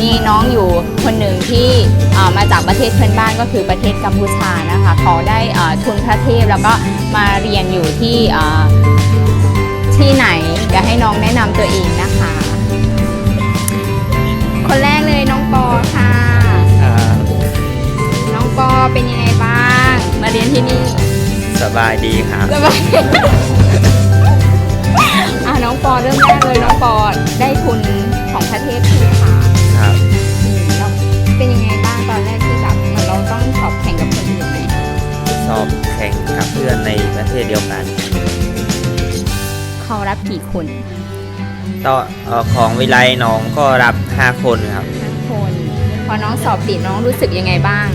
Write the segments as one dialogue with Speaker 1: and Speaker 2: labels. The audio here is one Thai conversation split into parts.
Speaker 1: มีน้องอยู่คนหนึ่งที่เอ่อมาจากประเทศเพื่อนบ้านก็คือประเทศกัมพูชานะคะเขาได้เอ่อทุนพระเทพแล้วก็มาเรียนอยู่ที่เอ่อที่ไหน เดี๋ยวให้น้องแนะนำตัวเองนะคะ คนแรกเลยน้องปอค่ะ
Speaker 2: อ่า
Speaker 1: น้องปอเป็นยังไงบ้าง มาเรียนที่นี่
Speaker 2: สบายดีครับ
Speaker 1: สบายอะน้องปอเริ่มแรกเลยน้องปอได้ทุนของประเทศใช่ไหมคะ สอบแข่งกับ
Speaker 2: เพื่อนในประเทศเดียวกัน
Speaker 1: เขารับกี่คน
Speaker 2: ต่อเอ่อของวิไลน้องก็รับ 5 คนครับ
Speaker 1: ห้าคน พอน้องสอบติดน้องรู้สึกยังไงบ้าง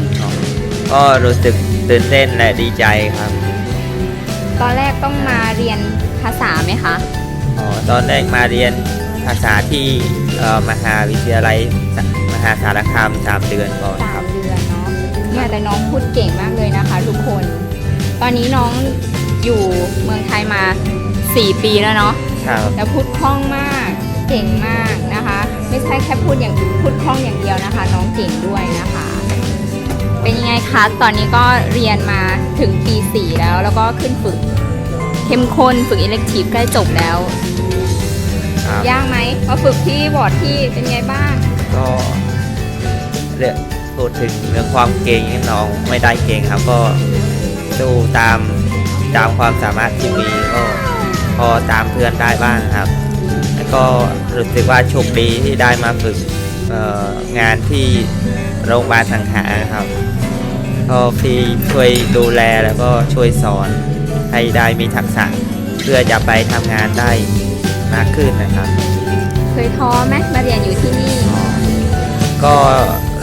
Speaker 2: ก็รู้สึกตื่นเต้นและดีใจครับ
Speaker 1: ตอนแรกต้องมาเรียนภาษาไหมคะ
Speaker 2: อ๋อตอนแรกมาเรียนภาษาที่เอ่อมหาวิทยาลัยสมหาสารคามสามเดือนก่อน
Speaker 1: สา
Speaker 2: ครั
Speaker 1: ม
Speaker 2: บ
Speaker 1: เดือนเนาะ เนี่ยแต่น้องพูดเก่งมากเลยนะคะทุกคน ตอนนี้น้องอยู่เมืองไทยมา 4 ปีแล้วเนาะ
Speaker 2: ครับ
Speaker 1: แล้วพูดคล่องมาก เก่งมากนะคะ ไม่ใช่แค่พูดอย่างพูดคล่องอย่างเดียวนะคะ น้องเก่งด้วยนะคะ เป็นยังไงคะตอนนี้ก็เรียนมาถึงปี4แล้ว แล้วก็ขึ้นฝึกเข้มข้นฝึกอิเล็กทีฟใกล้จบแล้ว
Speaker 2: ครับ
Speaker 1: ยากไหมมาฝึกที่บอร์ดที่เป็นไงบ้าง
Speaker 2: ก็เรื่อง พูดถึงเรื่องความเก่งนี่น้องไม่ได้เก่งครับ ก็สู้ตามตามความสามารถที่มีก็พอตามเพื่อนได้บ้างครับ แล้วก็รู้สึกว่าโชคดีที่ได้มาฝึกเอ่องานที่โรงพยาบาลสังหารครับก็พี่ช่วยดูแลแล้วก็ช่วยสอนให้ได้มีทักษะเพื่อจะไปทำงานได้มากขึ้นนะครับ
Speaker 1: เคยท้อไหมมาเรียนอยู่ที่นี่
Speaker 2: ก็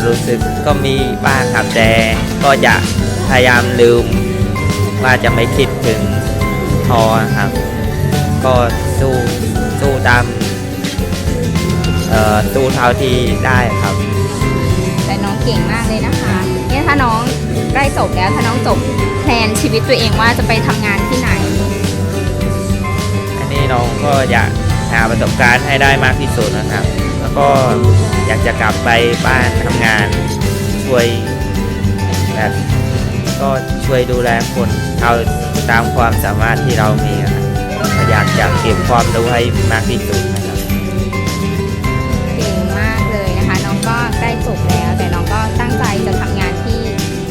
Speaker 2: รู้สึกก็มีบ้างครับแต่ก็จะพยายามลืม ว่าจะไม่คิดถึงทอครับ ก็สู้สู้ตามเอ่อสู้เท่าที่ได้ครับ
Speaker 1: แต่น้องเก่งมากเลยนะคะเนี่ยถ้าน้องใกล้จบแล้วถ้าน้องจบแพลนชีวิตตัวเองว่าจะไปทำงานที่ไหน
Speaker 2: อันนี้น้องก็อยากหาประสบการณ์ให้ได้มากที่สุดนะครับแล้ว ก็อยากจะกลับไปบ้านทำงานช่วยแบบก็ช่วยดูแลคนเท่าตามความสามารถที่เรามีนะครับก็อยากจะเก็บความรู้ให้มากที่สุดนะครับ
Speaker 1: เก่งมากเลยนะคะ น้องก็ใกล้จบแล้ว แต่น้องก็ตั้งใจจะทำงานที่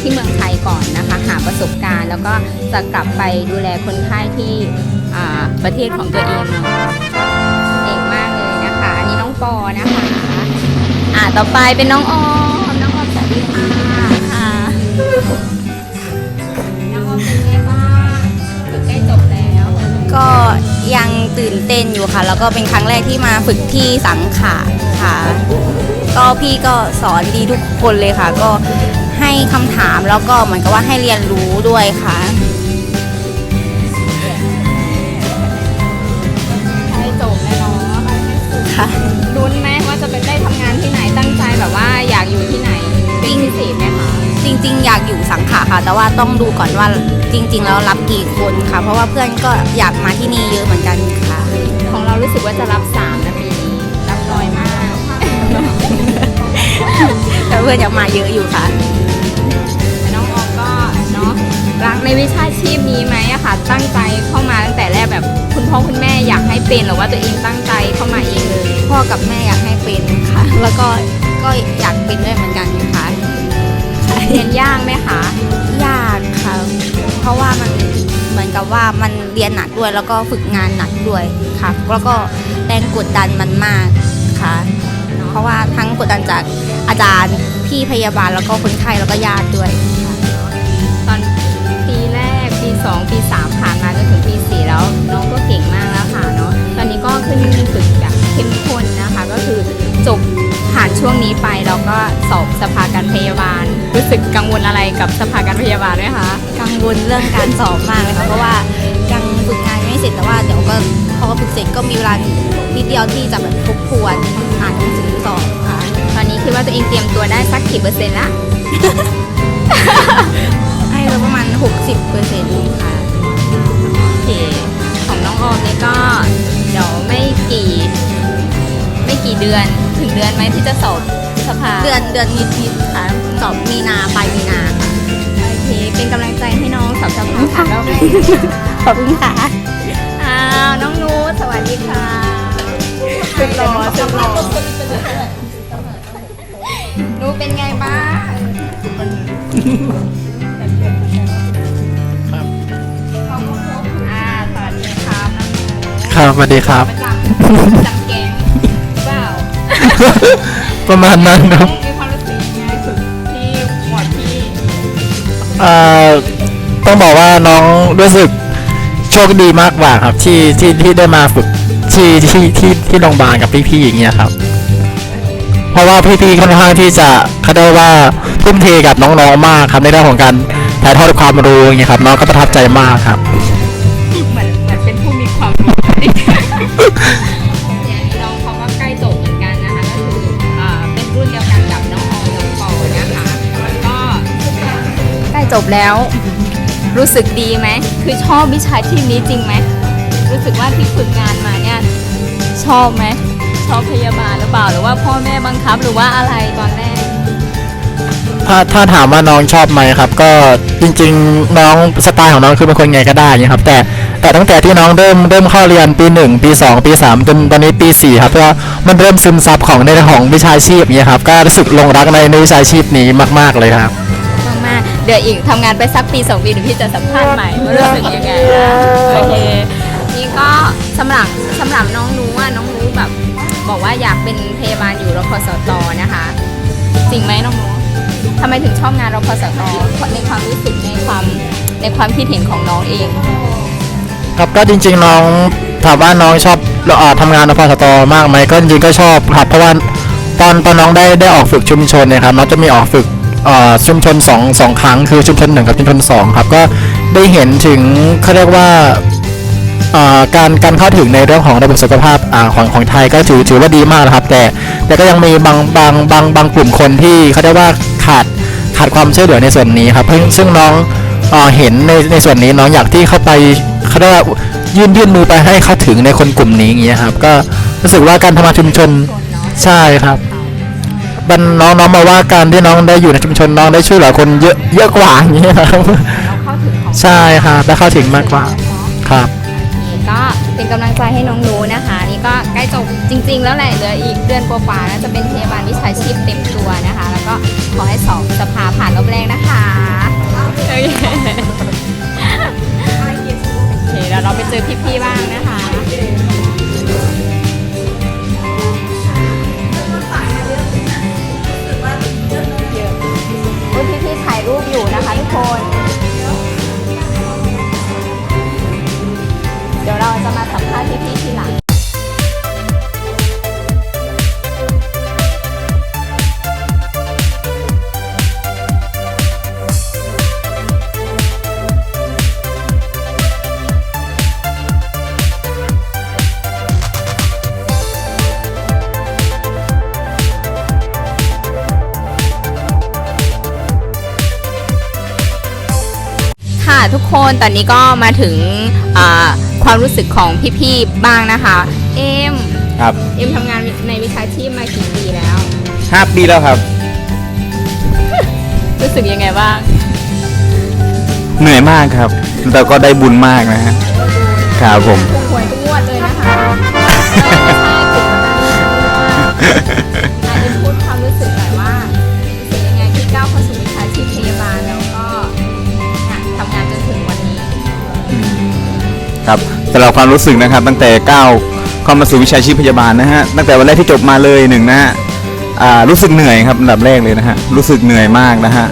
Speaker 1: ที่เมืองไทยก่อนนะคะ หาประสบการณ์ แล้วก็จะกลับไปดูแลคนไข้ที่ประเทศของตัวเองเนาะ ปอนะคะ อ่าต่อไปเป็นน้องออม น้องออมสวัสดีค่ะค่ะน้องออมเป็นไงบ้างฝึกใกล้จบแล้ว
Speaker 3: ก็ยังตื่นเต้นอยู่ค่ะ แล้วก็เป็นครั้งแรกที่มาฝึกที่สังขารค่ะ ก็พี่ก็สอนดีทุกคนเลยค่ะ ก็ให้คำถามแล้วก็เหมือนกับว่าให้เรียนรู้ด้วยค่ะ ค่ะ
Speaker 1: แต่
Speaker 3: ว่าต้องดูก่อนว่าจริง ๆ แล้วรับกี่คนค่ะ เพราะว่าเพื่อนก็อยากมาที่นี่เยอะเหมือนกันค่ะ
Speaker 1: ของเรารู้สึกว่าจะรับสามนะปีนี้รับน้อยมาก
Speaker 3: แต่เพื่อนอยากมาเยอะอยู่ค่ะ
Speaker 1: แต่น้องออมก็เนาะรักในวิชาชีพนี้ไหมอะค่ะ ตั้งใจเข้ามาตั้งแต่แรกแบบคุณพ่อคุณแม่อยากให้เป็นหรือว่าตัวเองตั้งใจเข้ามาเองเลย
Speaker 3: พ่อกับแม่อยากให้เป็นค่ะ แล้วก็ก็อยากเป็นด้วยเหมือนกัน ว่ามันเรียนหนักด้วยแล้วก็ฝึกงานหนักด้วยค่ะ แล้วก็แรงกดดันมันมากค่ะ เพราะว่าทั้งกดดันจากอาจารย์พี่พยาบาลแล้วก็คนไข้แล้วก็ญาติด้วยค่ะ
Speaker 1: ตอนปีแรกปีสองปีสามผ่านมาจนถึงปีสี่แล้วน้องก็เก่งมากแล้วค่ะเนาะตอนนี้ก็ขึ้นฝึกแบบเข้มข้นนะคะ ก็คือจบ ช่วงนี้ไปเราก็สอบสภาการพยาบาล รู้สึกกังวลอะไรกับสภาการพยาบาลไหมคะ
Speaker 3: กังวลเรื่องการสอบมากเลยค่ะเพราะว่ายังฝึกงานไม่เสร็จแต่ว่าเดี๋ยวก็พอฝึกเสร็จก็มีเวลานิดเดียวที่จะแบบทบทวนอ่านหนังสือสอบค่ะ
Speaker 1: ตอนนี้คิดว่าตัวเองเตรียมตัวได้สักกี่เปอร์เซ็นต์ละ
Speaker 3: ให้เราประมาณ 60เปอร์เซ็นต์ค่ะ
Speaker 1: โอเคของน้องออมนี่ก็เดี๋ยวไม่กี่ ไม่กี่เดือน ถึงเดือนไหมที่จะสอบสภา
Speaker 3: เดือนเดือนนิดๆค่ะสอบมีนาปลายมีนาค่ะ
Speaker 1: โอเคเป็นกำลังใจให้น้องสอบสภาผ่านรอบแรก
Speaker 3: ขอบคุณค่ะ
Speaker 1: อ้าวน้องนูตสวัสดีค่ะสุดหล่อสุดหล่อนูเป็นไงบ้างอ่าสวัสดีครับน้องนู
Speaker 4: ครับสวัสดีครับ
Speaker 1: ประ
Speaker 4: มาณนั้นครับ
Speaker 1: มีความรู้สึกยังไงฝึกที่หมวดที่
Speaker 4: เอ่อต้องบอกว่าน้องรู้สึกโชคดีมากกว่าครับ ที่ที่ที่ได้มาฝึกที่ที่ที่ที่โรงพยาบาลกับพี่ๆอย่างเงี้ยครับ เพราะว่าพี่ๆค่อนข้างที่จะเขาได้ว่าทุ่มเทกับน้องๆมากครับในเรื่องของการถ่ายทอดความรู้อย่างเงี้ยครับ น้องก็ประทับใจมากครับ
Speaker 1: เหมือนเหมือนเป็นผู้มีความรู้ จบแล้ว รู้สึกดีไหม คือชอบวิชาชีพนี้จริงไหม รู้สึกว่าที่ฝึกงานมาเนี่ย ชอบไหม ชอบพยาบาลหรือเปล่า หรือว่าพ่อแม่บังคับหรือว่าอะไรตอนแรก
Speaker 4: ถ้าถ้าถามว่าน้องชอบไหมครับ ก็จริง ๆ น้องสไตล์ของน้องคือเป็นคนไงก็ได้นะครับ แต่แต่ตั้งแต่ที่น้องเริ่มเริ่มเข้าเรียนปีหนึ่งปีสองปีสามจนตอนนี้ปีสี่ครับก็มันเริ่มซึมซับของในของวิชาชีพเนี่ยครับก็รู้สึกหลงรักในในวิชาชีพนี้มาก ๆเลยครับ
Speaker 1: เดี๋ยวอีกทำงานไปสักปีสองปีเดี๋ยวพี่จะสัมภาษณ์ใหม่ว่ารู้สึกยังไงนะโอเคนี่ก็สำหรับสำหรับน้องรู้ว่าน้องรู้แบบ บอกว่าอยากเป็นพยาบาลอยู่รพสตนะคะ จริงไหมน้องรู้ทำไมถึงชอบงานรพสตในความรู้สึกในความในความคิดเห็นของน้องเอง
Speaker 4: ครับก็จริง ๆ น้องถามว่าน้องชอบเอ่อทำงานในพสตมากไหมก็จริงๆก็ชอบครับเพราะว่าตอนตอนน้องได้ได้ออกฝึกชุมชนเนี่ยครับน้องจะมีออกฝึกเอ่อ ชุมชนสองสองครั้งคือชุมชนหนึ่งกับชุมชนสองครับก็ได้เห็นถึงเขาเรียกว่าการการเข้าถึงในเรื่องของระบบสุขภาพอของของไทยก็ถือถือว่าดีมากนะครับ แต่แต่ก็ยังมีบางบางบางบางกลุ่มคนที่เขาเรียกว่าขาดขาดความช่วยเหลือในส่วนนี้ครับซึ่งซึ่งน้องเอ่อเห็นในในส่วนนี้น้องอยากที่เข้าไปเขาเรียกว่ายื่นยื่นมือไปให้เข้าถึงในคนกลุ่มนี้อย่างเงี้ยครับ ก็รู้สึกว่าการทำงานชุมชนใช่ครับ บันน้องน้องมาว่าการที่น้องได้อยู่ในชุมชนน้องได้ช่วยเหลือคนเยอะเยอะกว่าอย่างเงี้ยครับ
Speaker 1: เราเข้าถึงของ
Speaker 4: ใช่ครับได้เข้าถึงมากกว่าครับ
Speaker 1: นี่ก็เป็นกำลังใจให้น้องรู้นะคะ นี่ก็ใกล้จบจริง ๆ แล้วแหละเหลืออีกเดือนกว่าๆแล้วจะเป็นพยาบาลวิชาชีพเต็มตัวนะคะ แล้วก็ขอให้สอบสภาผ่านรอบแรกนะคะโอเคโอเคแล้วเราไปเจอพี่ๆบ้างนะคะ ตอนนี้ก็มาถึงอ่าความรู้สึกของพี่ๆบ้างนะคะ เอ็ม
Speaker 2: ครับ
Speaker 1: เอ็มทำงานในวิชาชีพมากี่ปีแล้ว
Speaker 2: ห้าปีแล้วครับ
Speaker 1: รู้สึกยังไงบ้าง
Speaker 5: เหนื่อยมากครับแล้วก็ได้บุญมากนะฮะครับผม
Speaker 1: ถูกหวย ครับ
Speaker 5: สำหรับความรู้สึกนะครับตั้งแต่ก้าวเข้ามาสู่วิชาชีพพยาบาลนะฮะตั้งแต่วันแรกที่จบมาเลยหนึ่งนะฮะอ่ารู้สึกเหนื่อยครับอันดับแรกเลยนะฮะรู้สึกเหนื่อยมากนะฮะ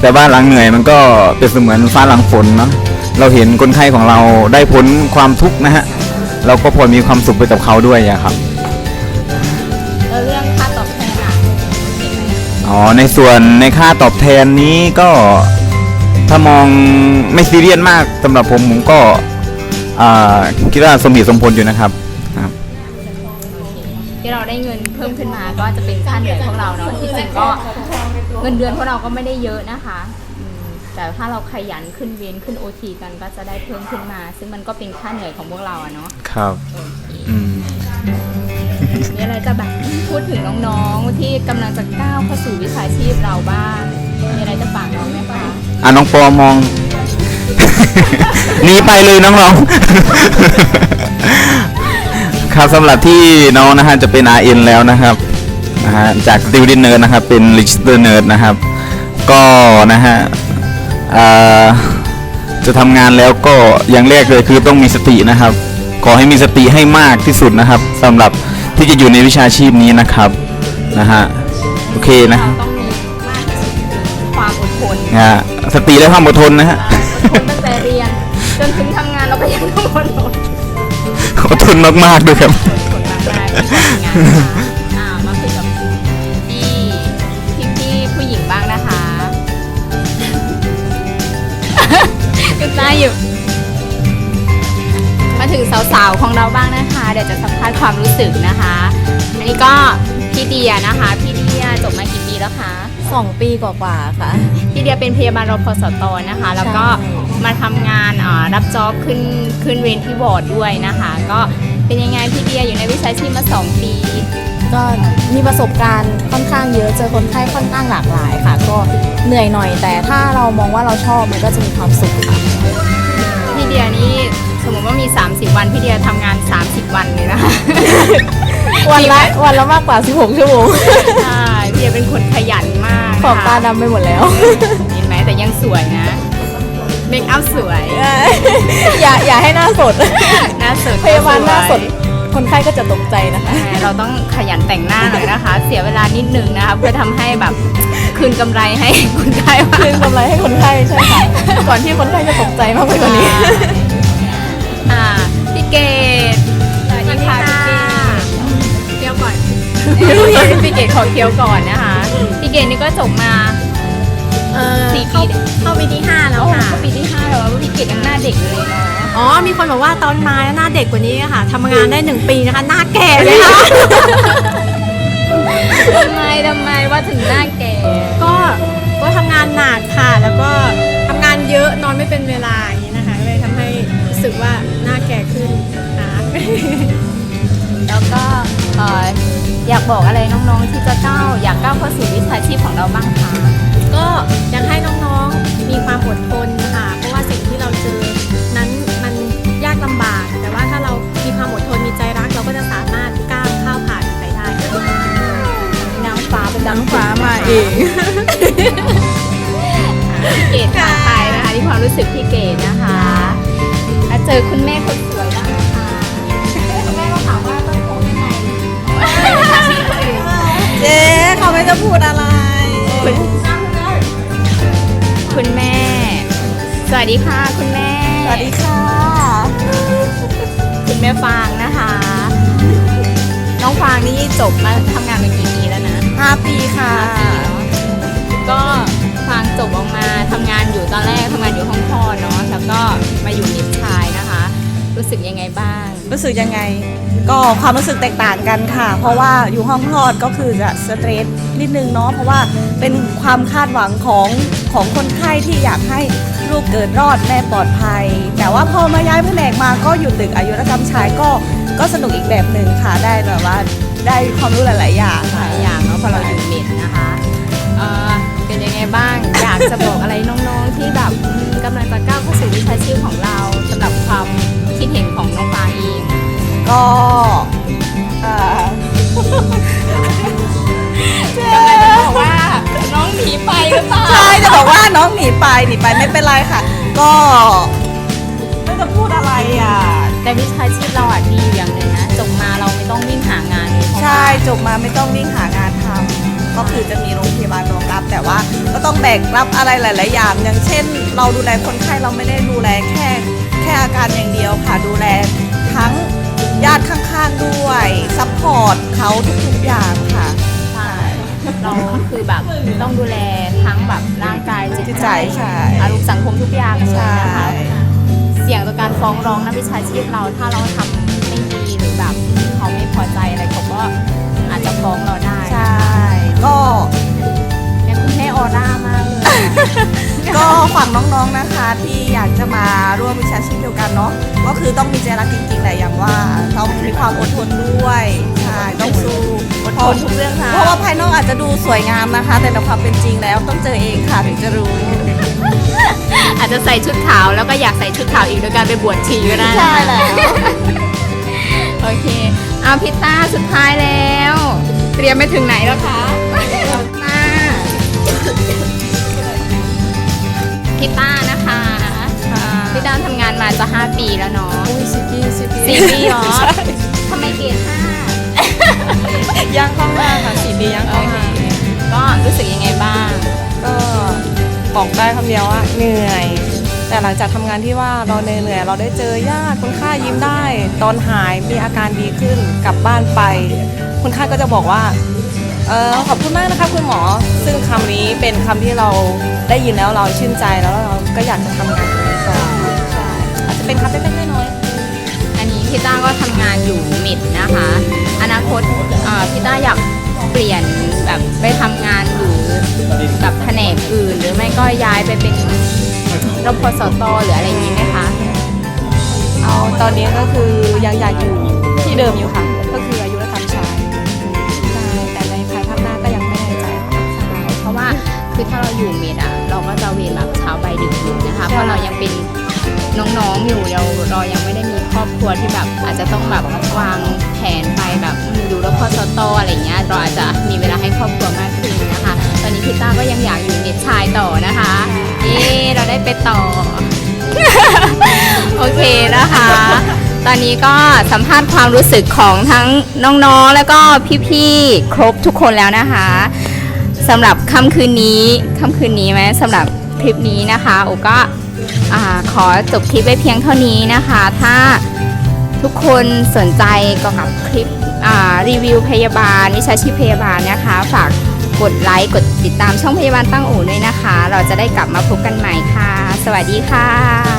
Speaker 5: แต่ว่าหลังเหนื่อยมันก็เป็นเสมือนฟ้าหลังฝนเนาะเราเห็นคนไข้ของเราได้พ้นความทุกข์นะฮะเราก็พอมีความสุขไปกับเขาด้วยอะครับ
Speaker 1: แล้วเรื่องค่าตอบแทนอะเห็นไหม
Speaker 5: อ๋อในส่วนในค่าตอบแทนนี้ก็ถ้ามองไม่ซีเรียสมากสำหรับผมผมก็อ่า คิดว่าสมเหตุสมผลอยู่นะครับครับ
Speaker 1: ที่เราได้เงินเพิ่มขึ้นมาก็จะเป็นค่าเหนื่อยพวกเราเนาะที่จริงก็เงินเดือนพวกเราก็ไม่ได้เยอะนะคะอืมแต่ถ้าเราขยันขึ้นเวียนขึ้นโอทีกันก็จะได้เพิ่มขึ้นมา ซึ่งมันก็เป็นค่าเหนื่อยของพวกเราอะเนาะ
Speaker 5: ครับอืม
Speaker 1: มีอะไรจะแบบพูดถึงน้องๆที่กำลังจะก้าวเข้าสู่วิชาชีพเราบ้างมีอะไรจะฝากน้องไหมคะ
Speaker 5: อะน้องปอมอง หนีไปเลยน้องๆ ครับสำหรับที่น้องนะฮะจะเป็น RN แล้วนะครับนะฮะจาก s t u d e n t Nerd นะครับเป็น Register Nerd นะครับ ก็นะฮะอ่าจะทำงานแล้วก็อย่างแรกเลยคือต้องมีสตินะครับ ขอให้มีสติให้มากที่สุดนะครับสำหรับที่จะอยู่ในวิชาชีพนี้นะครับนะฮะโอเคนะ
Speaker 1: เราต้องมีมากที่สุดคือความอดทน
Speaker 5: นะฮะสติและความอดทนนะฮะ
Speaker 1: อดทนตั้งแต่เรียน จนถึงทำงานเราก็ยังต้องอดทน
Speaker 5: อดทนมากๆด้วยครับ
Speaker 1: อดทนมากๆที่ทำงานนะคะอ่ามาคุยกับพี่พี่พี่ผู้หญิงบ้างนะคะก็ได้อยู่ มาถึงสาวๆของเราบ้างนะคะ เดี๋ยวจะสัมภาษณ์ความรู้สึกนะคะ อันนี้ก็พี่เดียนะคะ พี่เดียจบมากี่ปีแล้วคะ
Speaker 3: สองปีกว่าๆค่ะ
Speaker 1: พี่เดียเป็นพยาบาลรพสตนะคะ แล้วก็มาทำงานเอ่อรับจ็อบขึ้นขึ้นเวรที่บอร์ดด้วยนะคะ ก็เป็นยังไงพี่เดียอยู่ในวิชาชีพมา 2 ปี
Speaker 6: ก็มีประสบการณ์ค่อนข้างเยอะเจอคนไข้ค่อนข้างหลากหลายค่ะ ก็เหนื่อยหน่อย แต่ถ้าเรามองว่าเราชอบมันก็จะมีความสุขค่ะ
Speaker 1: พี่เดียนี่สมมติว่ามี 30 วันพี่เดียทำงาน 30 วันเลยนะคะ
Speaker 6: วันละวันละมากกว่า 16 ชั่วโมง
Speaker 1: ใช่พี่เดียเป็นคนขยันมาก
Speaker 6: ขอบตา
Speaker 1: นะคะ
Speaker 6: ดำไปหมดแล้ว
Speaker 1: เห็นไหมแต่ยังสวยนะเมคอัพสวย
Speaker 6: อย่าอย่าให้หน้าสด
Speaker 1: หน้าสด
Speaker 6: พยาบาลหน้าสด คนไข้ก็จะตกใจนะคะ
Speaker 1: ใช่เราต้องขยันแต่งหน้าหน่อยนะคะ เสียเวลานิดนึงนะคะเพื่อทำให้แบบคืนกำไรให้คนไข้ว่า
Speaker 6: คืนกำไรให้คนไข้ใช่ค่ะ ก่อนที่คนไข้จะตกใจมากไปกว่านี้
Speaker 1: อ่าพี่เกดสวัสดีค่ะพี่เกดเคี้ยวก่อนพี่เกดขอเคี้ยวก่อนนะคะพี่ เกดนี่ก็จบมา
Speaker 7: เออ
Speaker 1: สี่ปี
Speaker 7: เข้าเข้าปีที่5แล้ว
Speaker 1: โอ้
Speaker 7: ค่ะ
Speaker 1: ปีที่ห้าแล้วว่าพี่เกดยังหน้าเด็กอยู่เลยเนาะ
Speaker 7: อ๋อ มีคนบอกว่าตอนมาหน้าเด็กกว่านี้ค่ะทำงานได้1ปีนะคะ หน้าแก่เลยค่ะ
Speaker 1: ทำไมทำไมว่าถึงหน้าแก่
Speaker 7: ก็ ก็ทำงานหนักค่ะ แล้วก็ทำงานเยอะ นอนไม่เป็นเวลาอย่างนี้นะคะก็เลยทำให้รู้สึกว่าหน้าแก่ขึ้นนะคะ
Speaker 1: แล้วก็ เอ่ออยากบอกอะไรน้องๆที่จะก้าวอยากก้าวเข้าสู่วิชาชีพของเราบ้างคะ
Speaker 7: ก็อยากให้น้องๆมีความอดทนค่ะ เพราะว่าสิ่งที่เราเจอนั้นมันยากลำบาก แต่ว่าถ้าเรามีความอดทนมีใจรัก เราก็จะสามารถก้าวข้าวผ่านไปได้ค่ะ
Speaker 1: นางฟ้าเป็น
Speaker 6: น้ำฟ้ามาเอง
Speaker 1: พี่เกดถามไปนะคะที่ความรู้สึกพี่เกดนะคะแล้วเจอคุณแม่คนสวย
Speaker 6: เจ๊เขาไม่จะพูดอะไร
Speaker 1: คุณคุณแม่ สวัสดีค่ะคุณแม่
Speaker 6: สวัสดีค่ะ
Speaker 1: คุณแม่ฟางนะคะ น้องฟางนี่จบมาทำงานมากี่ปีแล้วนะ
Speaker 6: 5ปีค่ะ
Speaker 1: ก็ฟางจบออก รู้สึกยังไงบ้าง
Speaker 8: รู้สึกยังไง ก็ความรู้สึกแตกต่างกันค่ะ เพราะว่าอยู่ห้องคลอดก็คือจะสเตรสนิดนึงเนาะเพราะว่าเป็นความคาดหวังของของคนไข้ที่อยากให้ลูกเกิดรอดแม่ปลอดภัย แต่ว่าพอมาย้ายแผนกมาก็อยู่ตึกอายุรกรรมชายก็ก็สนุกอีกแบบหนึ่งค่ะได้แบบว่าได้ความรู้หลาย ๆ อย่าง
Speaker 1: ห
Speaker 8: ค่ะ
Speaker 1: ลายอย่างเนาะพอเราอยู่มิตรนะคะเอ่อเป็นยังไงบ้าง อยากจะบอกอะไรน้องๆที่แบบอืมกำลังจะก้าวเข้าสู่วิชาชีพของเราสำหรับความคิด เห็นของน้องฟางเอง
Speaker 8: ก็เอ่อ กำ
Speaker 1: ลังจะบอกว่าน้องหนีไปหรือเปล่า
Speaker 8: ใช่จะบอกว่าน้องหนีไปหนีไปไม่เป็นไรค่ะ ก็ไม่จะพูดอะไรอะ
Speaker 1: แต่วิชาชีพเราอะดีอยู่อย่างหนึ่งนะจบมาเราไม่ต้องวิ่งหางานเลยเพราะว่า
Speaker 8: ใช่จบมาไม่ต้องวิ่งหางานทำก็คือจะมีโรงพยาบาลรองรับ แต่ว่าก็ต้องแบกรับอะไรหลาย ๆ อย่าง อย่างเช่น เราดูแลคนไข้เราไม่ได้ดูแลแค่แค่อา การอย่างเดียวค่ะดูแลทั้งญาติข้างๆด้วยซัพพอร์ตเขาทุกๆอย่างค่ะ
Speaker 1: ใช่เราคือแบบต้องดูแลทั้งแบบร่างกายจิต
Speaker 8: จิต
Speaker 1: ใจ
Speaker 8: ใจใช่
Speaker 1: อารมณ์สังคมทุกอย่างเลย
Speaker 8: ใช่
Speaker 1: นะคะเสี่ยงต่อการฟ้องร้องนักวิชาชีพเราถ้าเราทำไม่ดีหรือแบบเขาไม่พอใจอะไรเขาก็อาจจะฟ้องเราได้
Speaker 8: ใช่ ก็
Speaker 1: เนี่ยคุณแม่ออร่ามากเลย
Speaker 8: ก็ฝากน้องๆนะคะที่อยากจะมาร่วมวิชาชีพเดียวกันเนาะก็คือต้องมีใจรักจริงๆแหละอย่างว่าต้องมีความอดทนด้วยใช่ต้องสู้
Speaker 1: อดทนทุกเรื่องราว
Speaker 8: เพราะว่าภายนอกอาจจะดูสวยงามนะคะ แต่ในความเป็นจริงแล้วต้องเจอเองค่ะถึงจะรู้
Speaker 1: อาจจะใส่ชุดขาวแล้วก็อยากใส่ชุดขาวอีกโดยการไปบวชชีก็ได้นะคะ
Speaker 8: ใช่แล้ว
Speaker 1: โอเคเอาพิต้าสุดท้ายแล้ว เตรียมไปถึงไหนแล้วคะมา พิต้านะคะพิต้าทำงานมาจะ 5 ปีแล้วเนาะ
Speaker 6: อุ้ยสิบปีสิบปี
Speaker 1: สี่ปีเหรอทำไมเกรดห้า
Speaker 6: ย่างเข้ามาค่ะสี่ปีย่าง
Speaker 1: โอ
Speaker 6: เข้า
Speaker 1: เค
Speaker 6: มา
Speaker 1: ก็รู้สึกยังไงบ้าง
Speaker 6: ก็บอกได้คำเดียวว่าเหนื่อย แต่หลังจากทำงานที่ว่าเราเหนื่อยๆเราได้เจอญาติคุณค่ายิ้มได้ ตอนหายมีอาการดีขึ้นกลับบ้านไป คุณค่าก็จะบอกว่า เออขอบคุณมากนะคะคุณหมอ ซึ่งคำนี้เป็นคำที่เราได้ยินแล้วเราชื่นใจแล้วเราก็อยากจะทำงานตรงนี้ต่อใช่อาจจะเป็นคำเล็กๆน้อยๆ
Speaker 1: อันนี้พี่ต้าก็ทำงานอยู่มิดนะคะ อนาคตเอ่อพี่ต้าอยากเปลี่ยนแบบไปทำงานหรือแบบแผนกอื่น หรือไม่ก็ย้ายไปเป็นรพสตหรืออะไรอย่างนี้ไหมคะ
Speaker 6: เอาตอนนี้ก็คือยังอยากอยู่ที่เดิมอยู่ค่ะ คือ
Speaker 1: ถ้าเราอยู่มิดอะ เราก็จะเวรแบบเช้าไปดึกอยู่นะคะ
Speaker 6: ใช่
Speaker 1: เพราะเรายังเป็นน้องๆอยู่เราเรายังไม่ได้มีครอบครัวที่แบบอาจจะต้องแบบวางแผนไปแบบอยู่รพสตอะไรอย่างเงี้ยเราอาจจะมีเวลาให้ครอบครัวมากขึ้นนะคะ ตอนนี้พี่ต้าก็ยังอยากอยู่มิดชายต่อนะคะเย้เราได้ไปต่อ โอเคนะคะ ตอนนี้ก็สัมภาษณ์ความรู้สึกของทั้งน้องๆ แล้วก็พี่ๆ ครบทุกคนแล้วนะคะ สำหรับค่ำคืนนี้ค่ำคืนนี้ไหมสำหรับคลิปนี้นะคะโอก็ขอจบคลิปไว้เพียงเท่านี้นะคะ ถ้าทุกคนสนใจเกี่ยวกับคลิปรีวิวพยาบาล วิชาชีพพยาบาลนะคะ ฝากกดไลค์กดติดตามช่องพยาบาลตั้งอู่ด้วยนะคะ เราจะได้กลับมาพบกันใหม่ค่ะ สวัสดีค่ะ